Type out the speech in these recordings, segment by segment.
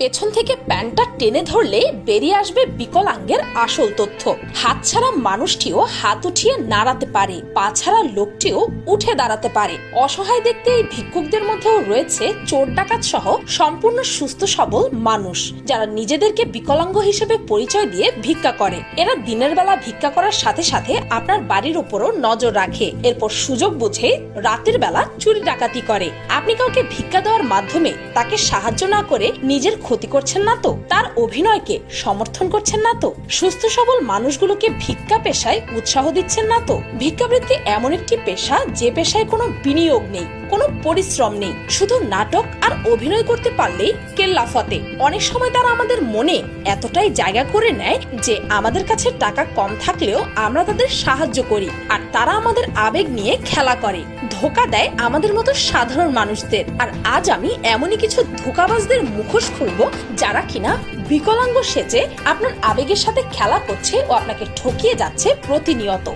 পেছন থেকে প্যান্টটা টেনে ধরলে বেরিয়ে আসবে বিকলাঙ্গের আসল তথ্য। হাত ছাড়া মানুষটিও হাত উঠিয়ে নাড়াতে পারে, পা ছাড়া লোকটিও উঠে দাঁড়াতে পারে। অসহায় দেখতে এই ভিক্ষুকদের মধ্যেও রয়েছে চোর ডাকাত সহ সম্পূর্ণ সুস্থ সবল মানুষ, যারা নিজেদেরকে বিকলাঙ্গ হিসেবে পরিচয় দিয়ে ভিক্ষা করে। এরা দিনের বেলা ভিক্ষা করার সাথে সাথে আপনার বাড়ির উপরও নজর রাখে। এরপর সুযোগ বুঝে রাতের বেলা চুরি ডাকাতি করে। আপনি কাউকে ভিক্ষা দেওয়ার মাধ্যমে তাকে সাহায্য না করে নিজের ক্ষতি করছেন না তো? তার অভিনয়কে সমর্থন করছেন না তো? সুস্থ সবল মানুষগুলোকে ভিক্ষা পেশায় উৎসাহ দিচ্ছেন না তো? ভিক্ষাবৃত্তি এমন একটি পেশা যে পেশায় কোনো বিনিয়োগ নেই। কোনো পরিশ্রম নেই। শুধু নাটক আর অভিনয় করতে পারলেই কেল্লা ফতে। অনেক সময় তারা আমাদের মনে এতটাই জায়গা করে নেয় যে আমাদের কাছে টাকা কম থাকলেও আমরা তাদের সাহায্য করি আর তারা আমাদের আবেগ নিয়ে খেলা করে। ধোকা দেয় আমাদের মতো সাধারণ মানুষদের। আর আজ আমি এমনই কিছু ধোকাবাজদের মুখোশ খুলবো যারা কিনা বিকলাঙ্গ সেজে আপনার আবেগের সাথে খেলা করছে ও আপনাকে ঠকিয়ে যাচ্ছে প্রতিনিয়ত।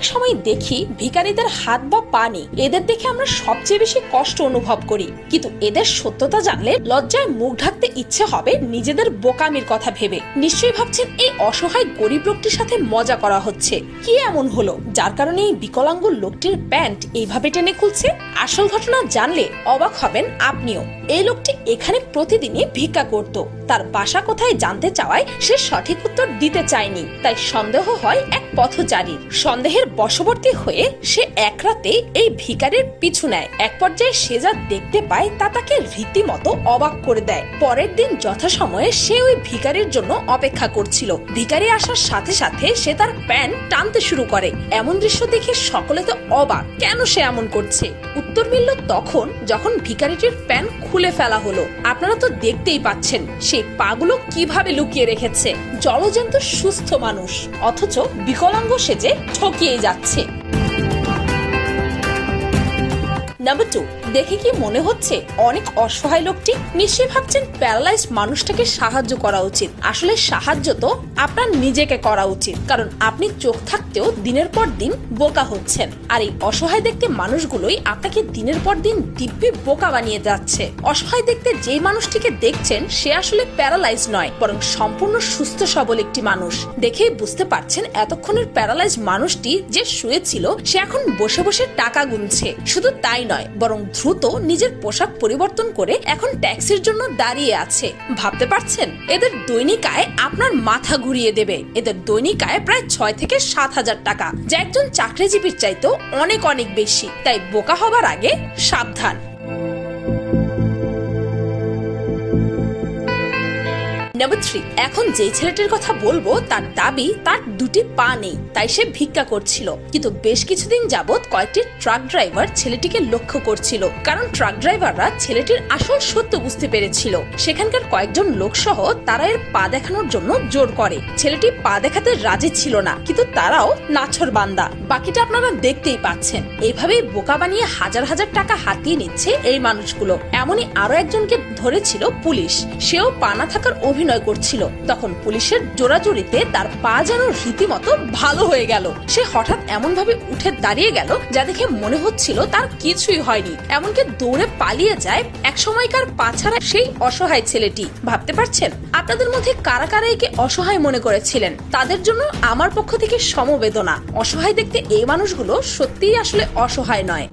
অনেক সময় দেখি ভিখারিদের হাত বা পা নেই। এদের দেখে আমরা সবচেয়ে বেশি কষ্ট অনুভব করি। কিন্তু এদের সত্যতা জানলে লজ্জায় মুখ ঢাকতে ইচ্ছে হবে নিজেদের বোকামির কথা ভেবে। নিশ্চয়ই ভাবছেন এই অসহায় গরিব লোকটির সাথে মজা করা হচ্ছে। কি এমন হলো? যার কারণে এই বিকলাঙ্গ লোকটির প্যান্ট এইভাবে টেনে খুলছে? আসল ঘটনা জানলে অবাক হবেন আপনিও। এই লোকটি এখানে প্রতিদিনই ভিক্ষা করত। তার বাসা কোথায় জানতে চাওয়ায় সে সঠিক উত্তর দিতে চায়নি। তাই সন্দেহ হয় এক পথচারীর। সন্দেহের বশবর্তী হয়ে সে এক রাতে এই ভিকারির পিছু নেয়। এক পর্যায়ে সে যা দেখতে পায় তা তাকে রীতিমতো অবাক করে দেয়। পরের দিন যথাসময়ে সে ওই ভিকারির জন্য অপেক্ষা করছিল। ভিকারি আসার সাথে সাথে সে তার প্যান্ট টানতে শুরু করে। এমন দৃশ্য দেখে সকলে তো অবাক। কেন সে এমন করছে? উত্তর মিলল তখন যখন ভিকারিটির প্যান খুলে ফেলা হলো। আপনারা তো দেখতেই পাচ্ছেন সেই পাগুলো কীভাবে লুকিয়ে রেখেছে? জলজন্ত সুস্থ মানুষ অথচ বিকলাঙ্গ সেজে ঠকিয়ে যাচ্ছে। নাম্বার টু দেখে কি মনে হচ্ছে? অনেক অসহায় লোকটি নিশ্চয়ই ভাবছেন প্যারালাইজ মানুষটাকে সাহায্য করা উচিত। আসলে সাহায্য তো আপনার নিজেকে করা উচিত, কারণ আপনি চোখ থাকতেও দিনের পর দিন বোকা হচ্ছেন। আর এই অসহায় দেখতে মানুষগুলোই আপনাকে দিনের পর দিন দিব্যি বোকা বানিয়ে যাচ্ছে। অসহায় দেখতে যেই মানুষটিকে দেখছেন, সে আসলে প্যারালাইজ নয়, বরং সম্পূর্ণ সুস্থ সবল একটি মানুষ। দেখেই বুঝতে পারছেন এতক্ষণের প্যারালাইজ মানুষটি যে শুয়েছিল, সে এখন বসে বসে টাকা গুনছে। শুধু তাই নয়, বরং দ্রুত নিজের পোশাক পরিবর্তন করে এখন ট্যাক্সির জন্য দাঁড়িয়ে আছে। ভাবতে পারছেন? এদের দৈনিক আয় আপনার মাথা ঘুরিয়ে দেবে। এদের দৈনিক আয় প্রায় ছয় থেকে সাত হাজার টাকা। যা একজন চাকরিজীবীর চাইতেও অনেক অনেক বেশি। তাই বোকা হবার আগে সাবধান। নাম্বার থ্রি এখন যেই ছেলেটির কথা বলব, তার দাবি তার দুটি পা নেই, তাই সে ভিক্ষা করছিল। কিন্তু বেশ কিছুদিন যাবৎ কয়েকটি ট্রাক ড্রাইভার ছেলেটিকে লক্ষ্য করছিল, কারণ ট্রাক ড্রাইভাররা ছেলেটির আসল সত্য বুঝতে পেরেছিল। সেখানকার কয়েকজন লোক সহ তারা এর পা দেখানোর জন্য জোর করে। ছেলেটি পা দেখাতে রাজি ছিল না, কিন্তু তারাও নাছর বান্দা। বাকিটা আপনারা দেখতেই পাচ্ছেন। এইভাবেই বোকা বানিয়ে হাজার হাজার টাকা হাতিয়ে নিচ্ছে এই মানুষগুলো। এমনই আরও একজনকে ধরেছিল পুলিশ। সেও পা না থাকার অভিনয় করছিল। তখন পুলিশের জোরাজুরিতে তার পা যেন রীতিমতো ভালো হয়ে গেল। সে হঠাৎ এমন ভাবে উঠে দাঁড়িয়ে গেল যা দেখে মনে হচ্ছিল তার কিছুই হয়নি। এমনকি দৌড়ে পালিয়ে যায় এক সময়কার পা ছাড়া সেই অসহায় ছেলেটি। ভাবতে পারছেন, আপনাদের মধ্যে কারা কারা একে অসহায় মনে করেছিলেন? তাদের জন্য আমার পক্ষ থেকে সমবেদনা। অসহায় দেখতে এই মানুষগুলো সত্যিই আসলে অসহায় নয়।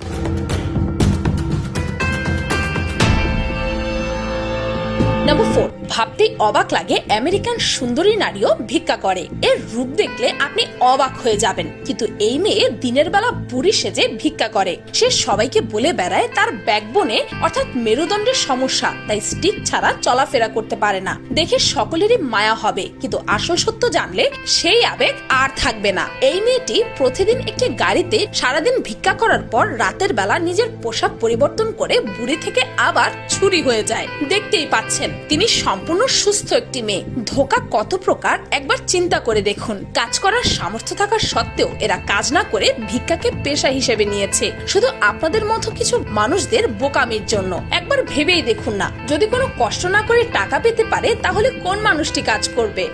ভাবতেই অবাক লাগে আমেরিকান সুন্দরী নারীও ভিক্ষা করে। এর রূপ দেখলে আপনি অবাক হয়ে যাবেন। কিন্তু এই মেয়ে দিনের বেলা বুড়ি সেজে ভিক্ষা করে। সে সবাইকে বলে বেড়ায় তার ব্যাকবোনে, অর্থাৎ মেরুদণ্ডের সমস্যা। তাই স্টিক ছাড়া চলাফেরা করতে পারে না। দেখে সকলেরই মায়া হবে। কিন্তু আসল সত্য জানলে সেই আবেগ আর থাকবে না। এই মেয়েটি প্রতিদিন একটি গাড়িতে সারাদিন ভিক্ষা করার পর রাতের বেলা নিজের পোশাক পরিবর্তন করে বুড়ি থেকে আবার ছুরি হয়ে যায়। দেখতেই পাচ্ছেন, তিনি সম্পূর্ণ সুস্থ একটি মেয়ে। ধোকা কত প্রকার, একবার চিন্তা করে দেখুন। কাজ করার সামর্থ্য থাকার সত্ত্বেও এরা কাজ না করে ভিক্ষাকে পেশা হিসেবে নিয়েছে। শুধু আপনাদের মতো কিছু মানুষদের বোকামির জন্য। একবার ভেবেই দেখুন না। যদি কোনো কষ্ট না করে টাকা পেতে পারে, তাহলে কোন মানুষটি কাজ করবে?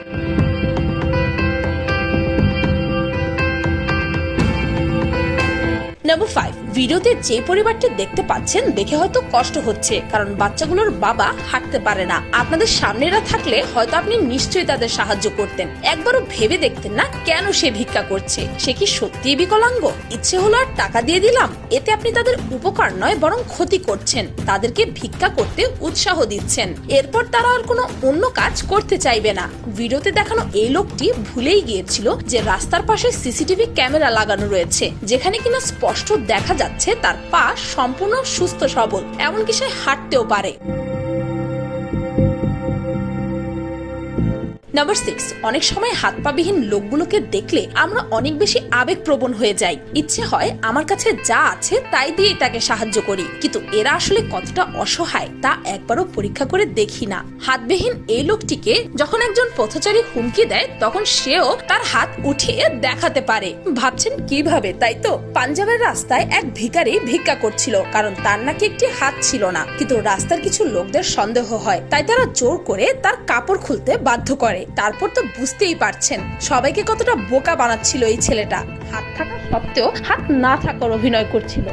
নাম্বার ফাইভ ভিডিওতে যে পরিবারটি দেখতে পাচ্ছেন, দেখে হয়তো কষ্ট হচ্ছে, কারণ বাচ্চাগুলোর বাবা হাঁটতে পারে না। আপনাদের সামনেরা থাকলে হয়তো আপনি নিশ্চয়ই তাদের সাহায্য করতেন। একবারও ভেবে দেখতেন না কেন সে ভিক্ষা করছে। সে কি সত্যিই বিকলাঙ্গ? ইচ্ছে হলো আর টাকা দিয়ে দিলাম। এতে আপনি তাদের উপকার নয়, বরং ক্ষতি করছেন। তাদেরকে ভিক্ষা করতে উৎসাহ দিচ্ছেন। এরপর তারা আর কোনো অন্য কাজ করতে চাইবে না। ভিডিওতে দেখানো এই লোকটি ভুলেই গিয়েছিল যে রাস্তার পাশে সিসিটিভি ক্যামেরা লাগানো রয়েছে, যেখানে কিনা স্পষ্ট দেখা যাচ্ছে তার পা সম্পূর্ণ সুস্থ সবল এমনকি সে হাঁটতেও পারে। নাম্বার সিক্স অনেক সময় হাত পাবিহীন লোকগুলোকে দেখলে আমরা অনেক বেশি আবেগপ্রবণ হয়ে যাই। ইচ্ছে হয় আমার কাছে যা আছে তাই দিয়ে তাকে সাহায্য করি। কিন্তু এরা আসলে কতটা অসহায় তা একবারও পরীক্ষা করে দেখি না। হাতবিহীন এই লোকটিকে যখন একজন পথচারী হুমকি দেয়, তখন সেও তার হাত উঠিয়ে দেখাতে পারে। ভাবছেন কীভাবে, তাই তো? পাঞ্জাবের রাস্তায় এক ভিখারি ভিক্ষা করছিল, কারণ তার নাকি একটি হাত ছিল না। কিন্তু রাস্তার কিছু লোকদের সন্দেহ হয়, তাই তারা জোর করে তার কাপড় খুলতে বাধ্য করে। তারপর তো বুঝতেই পারছেন, সবাইকে কতটা বোকা বানাচ্ছিল এই ছেলেটা। হাত থাকা সত্ত্বেও হাত না থাকার অভিনয় করছিল।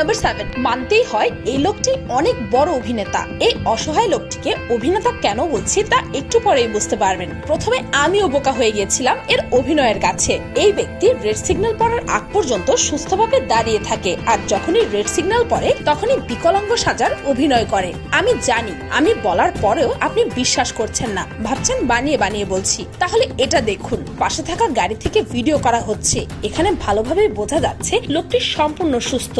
নাম্বার সেভেন মানতেই হয় এই লোকটি অনেক বড় অভিনেতা। এই অসহায় লোকটিকে অভিনেতা কেন বলছি তা একটু পরেই বুঝতে পারবেন। প্রথমে আমিও বোকা হয়ে গিয়েছিলাম এর অভিনয়ের কাছে। এই ব্যক্তি রেড সিগন্যাল পড়ার আগ পর্যন্ত সুস্থভাবে দাঁড়িয়ে থাকে আর যখনই রেড সিগন্যাল পড়ে তখনই বিকলাঙ্গ সাজার অভিনয় করে। আমি জানি, আমি বলার পরেও আপনি বিশ্বাস করছেন না। ভাবছেন বানিয়ে বানিয়ে বলছি। তাহলে এটা দেখুন, পাশে থাকা গাড়ি থেকে ভিডিও করা হচ্ছে। এখানে ভালোভাবে বোঝা যাচ্ছে লোকটি সম্পূর্ণ সুস্থ।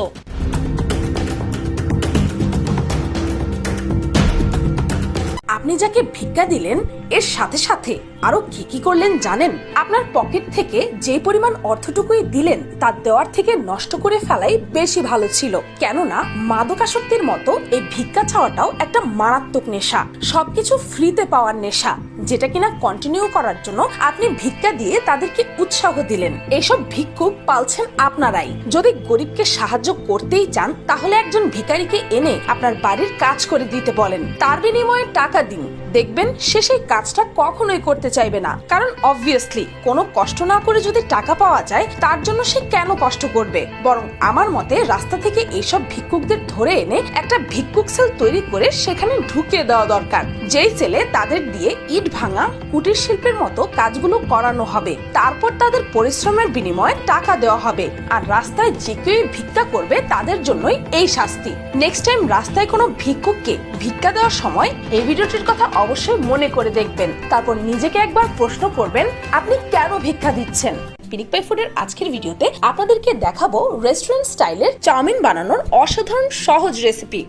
আপনি যাকে ভিক্ষা দিলেন এর সাথে সাথে আরও কি কি করলেন জানেন? আপনার পকেট থেকে যে পরিমাণ অর্থটুকুই দিলেন, তা দেওয়ার থেকে নষ্ট করে ফেলাই বেশি ভালো ছিল। কেননা, মাদকাসক্তির মতো এই ভিক্ষা চাওয়াটাও একটা মারাত্মক নেশা। সবকিছু ফ্রিতে পাওয়ার নেশা, যেটা কিনা কন্টিনিউ করার জন্য আপনি ভিক্ষা দিয়ে তাদেরকে উৎসাহ দিলেন। এসব ভিক্ষুক পালছেন আপনারাই। যদি গরিবকে সাহায্য করতেই চান, তাহলে একজন ভিখারিকে এনে আপনার বাড়ির কাজ করে দিতে বলেন। তার বিনিময়ে টাকা দিন। দেখবেন সে সেই কাজটা কখনোই করতে চাইবে না। কারণ অবভিয়াসলি কোনো কষ্ট না করে যদি টাকা পাওয়া যায়, তার জন্য সে কেন কষ্ট করবে? বরং আমার মতে রাস্তা থেকে এইসব ভিক্ষুকদের ধরে এনে একটা ভিক্ষুক সেল তৈরি করে সেখানে ঢুকিয়ে দেওয়া দরকার। যেই সেলে তাদের দিয়ে ইট ভাঙা, কুটির শিল্পের মতো কাজগুলো করানো হবে। তারপর তাদের পরিশ্রমের বিনিময়ে টাকা দেওয়া হবে। আর রাস্তায় যে কেউ ভিক্ষা করবে, তাদের জন্যই এই শাস্তি। নেক্সট টাইম রাস্তায় কোনো ভিক্ষুককে ভিক্ষা দেওয়ার সময় এই ভিডিওটির কথা অবশ্যই মনে করে দেখবেন। তারপর নিজেকে একবার প্রশ্ন করবেন, আপনি কেন ভিক্ষা দিচ্ছেন? পিনিক ফুডের আজকের ভিডিওতে আপনাদেরকে দেখাবো রেস্টুরেন্ট স্টাইলের চাউমিন বানানোর অসাধারণ সহজ রেসিপি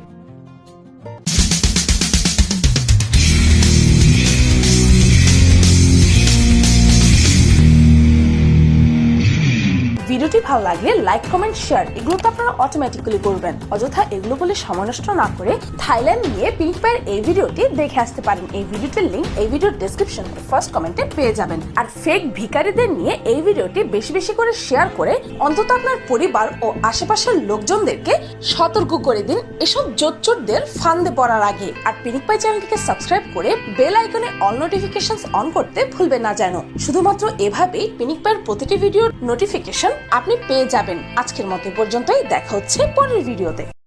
ভালো লাগলে লাইক কমেন্ট শেয়ার এগুলো তো আপনারা অটোমেটিক্যালি করবেন। অযথা এগুলো বলে সময় নষ্ট না করে থাইল্যান্ড নিয়ে পিঙ্ক পায়ের এই ভিডিওটি দেখে আসতে পারেন। এই ভিডিওটির লিঙ্ক এই ভিডিওর ডেসক্রিপশন ফার্স্ট কমেন্টে পেয়ে যাবেন। আর ফেক ভিকারীদের নিয়ে এই ভিডিওটি বেশি বেশি করে শেয়ার করে অন্তত আপনার পরিবার ও আশেপাশের লোকজনদেরকে সতর্ক করে দিন এসব জোচ্চোরদের ফান্দে পড়ার আগে। আর পিনিক পাই চ্যানেলটিকে সাবস্ক্রাইব করে বেল আইকনে অল নোটিফিকেশন অন করতে ভুলবেন না যেন। শুধুমাত্র এভাবেই পিনিক পায়ের প্রতিটি ভিডিওর নোটিফিকেশন আপনি পেয়ে যাবেন। আজকের মতো পর্যন্তই। দেখা হচ্ছে পরের ভিডিওতে।